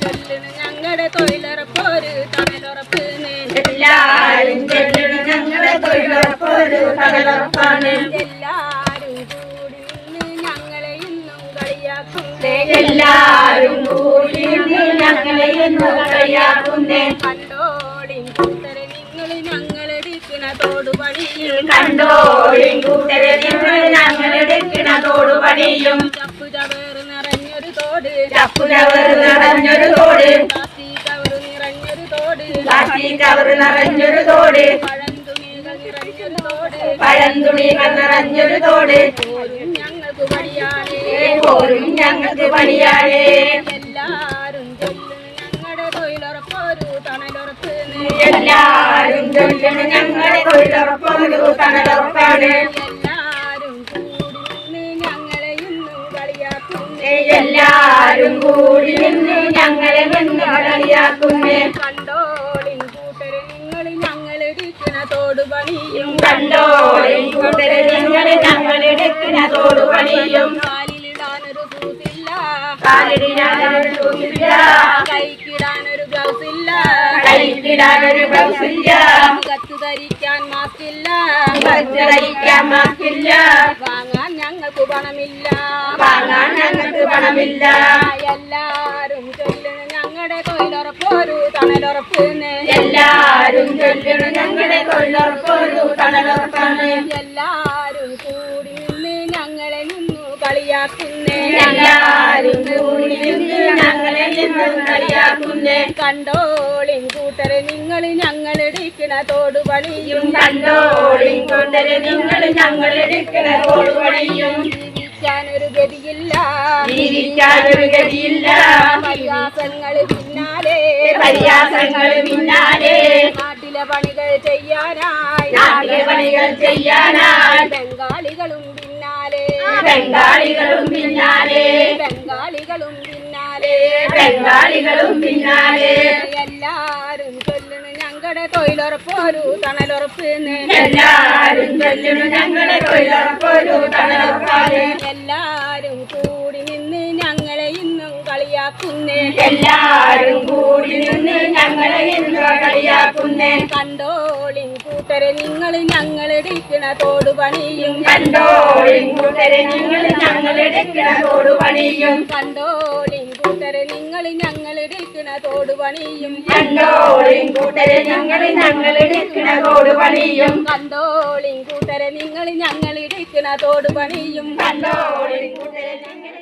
ചൊല്ലണ് ഞങ്ങളുടെ തൊഴിലുറപ്പൊരു തണലുറപ്പ് എല്ലാരും ചെല്ലണം ഞങ്ങളെ തൊഴിലുറപ്പൊരു തകലുറപ്പാണ് എല്ലാരും കൂടി ഞങ്ങളെ ഇന്നും കളിയാക്കുന്നേ എല്ലാരും കൂടി ഞങ്ങളെ ഇന്ന് കളിയാക്കുന്നേ. കണ്ടോളിൻ കൂട്ടരെ നിങ്ങൾ ഞങ്ങളെടുക്കണ തോടുപണിയും കണ്ടോളിൻ കൂട്ടരെ നിങ്ങൾ ഞങ്ങളെടുക്കണ തോടുപണിയും ചപ്പു നിറഞ്ഞൊരു തോട് ചപ്പുചവറ് നിറഞ്ഞൊരു തോട്. പ്ലാസ്റ്റിക് കവറ് നിറഞ്ഞൊരു തോട്. പ്ലാസ്റ്റിക് കവറ് നിറഞ്ഞൊരു തോട്. പഴന്തുണികൾ നിറഞ്ഞൊരു തോട്. പഴന്തുണികൾ നിറഞ്ഞൊരു തോട്. പോരും ഞങ്ങൾക്ക് പണിയാനേ പോരും ഞങ്ങൾക്ക് പണിയാണേ എല്ലാരും ഞങ്ങളുടെ തൊഴിലുറപ്പൊരു തണലുറപ്പ്. എല്ലാരും ഞങ്ങളുടെ തൊഴിലുറപ്പൊരു തണലുറപ്പാണ്. എല്ലാരും കൂടി നിന്ന് ഞങ്ങളെ നിന്ന് കളിയാക്കുന്നേ കണ്ടോളിൻ കൂട്ടര് നിങ്ങൾ ഞങ്ങളെടുക്കണ തോടുപണിയും കണ്ടോളിൻ കൂട്ടര് നിങ്ങൾ ഞങ്ങളെടുക്കണ തോടുപണിയും കാലിലിടാനൊരു കൂത്തില്ല കാലിലിടാനൊരു ഷൂസില്ല കൈക്കിടാനൊരു ഗ്ലൗസ് ഇല്ല കൈക്കിടാനൊരു ബ്ലൗസില്ല. മുഖത്ത് ധരിക്കാൻ മാസ്കില്ല ധരിക്കാൻ മാസ്കില്ല ഞങ്ങൾക്ക് പണമില്ല. വാങ്ങാൻ ഞങ്ങൾക്ക് പണമില്ല. എല്ലാരും ചൊല്ലണ ഞങ്ങളുടെ തൊഴിലുറപ്പൊരു തണലുറപ്പ് എല്ലാരും ചൊല്ലണം ഞങ്ങളുടെ തൊഴിലുറപ്പൊരു തണലുറപ്പാണ്. എല്ലാരും കളിയാക്കുന്നേ. എല്ലാരും കൂടി നിന്ന് ഞങ്ങളെ നിന്ന് കളിയാക്കുന്നേ. കണ്ടോളിൻ കൂട്ടരെ നിങ്ങൾ ഞങ്ങളെടുക്കണ തോടുപണിയും കണ്ടോളിൻ കൂട്ടരെ നിങ്ങൾ ഞങ്ങളെടുക്കണ തോടുപണിയും ജീവിക്കാനൊരു ഗതിയില്ല. ജീവിക്കാനൊരു ഗതിയില്ല. പരിഹാസങ്ങൾ പിന്നാലെ. പരിയാസങ്ങൾ പിന്നാലെ. നാട്ടിലെ പണികൾ ചെയ്യാനായി. നാട്ടിലെ പണികൾ ചെയ്യാനായി. ബംഗാളികളും ബംഗാളികളും പിന്നാലെ. ബംഗാളികളും പിന്നാലെ. ബംഗാളികളും പിന്നാലെ. എല്ലാരും ചൊല്ലണു ഞങ്ങളുടെ തൊഴിലുറപ്പൊരു തണലുറപ്പ് എല്ലാരും ചൊല്ലണു ഞങ്ങളുടെ തൊഴിലുറപ്പൊരു തണലുറപ്പാണ്. എല്ലാരും എല്ലാരും കൂടി നിന്ന് ഞങ്ങളെ ഇന്ന് കളിയാക്കുന്നേ കണ്ടോളിൻ കൂട്ടരെ നിങ്ങൾ ഞങ്ങളെടുക്കണ തോടുപണിയും കണ്ടോളിൻ കൂട്ടരെ നിങ്ങൾ ഞങ്ങളെടുക്കണ തോടുപണിയും കണ്ടോളിൻ കൂട്ടരെ നിങ്ങൾ ഞങ്ങളെടുക്കണ തോടുപണിയും കണ്ടോളിൻ കൂട്ടരെ ഞങ്ങൾ ഞങ്ങളെടുക്കണ തോടുപണിയും കണ്ടോളിൻ കൂട്ടരെ നിങ്ങൾ ഞങ്ങളെടുക്കണ തോടുപണിയും കണ്ടോളിൻ കൂട്ടരെ ഞങ്ങൾ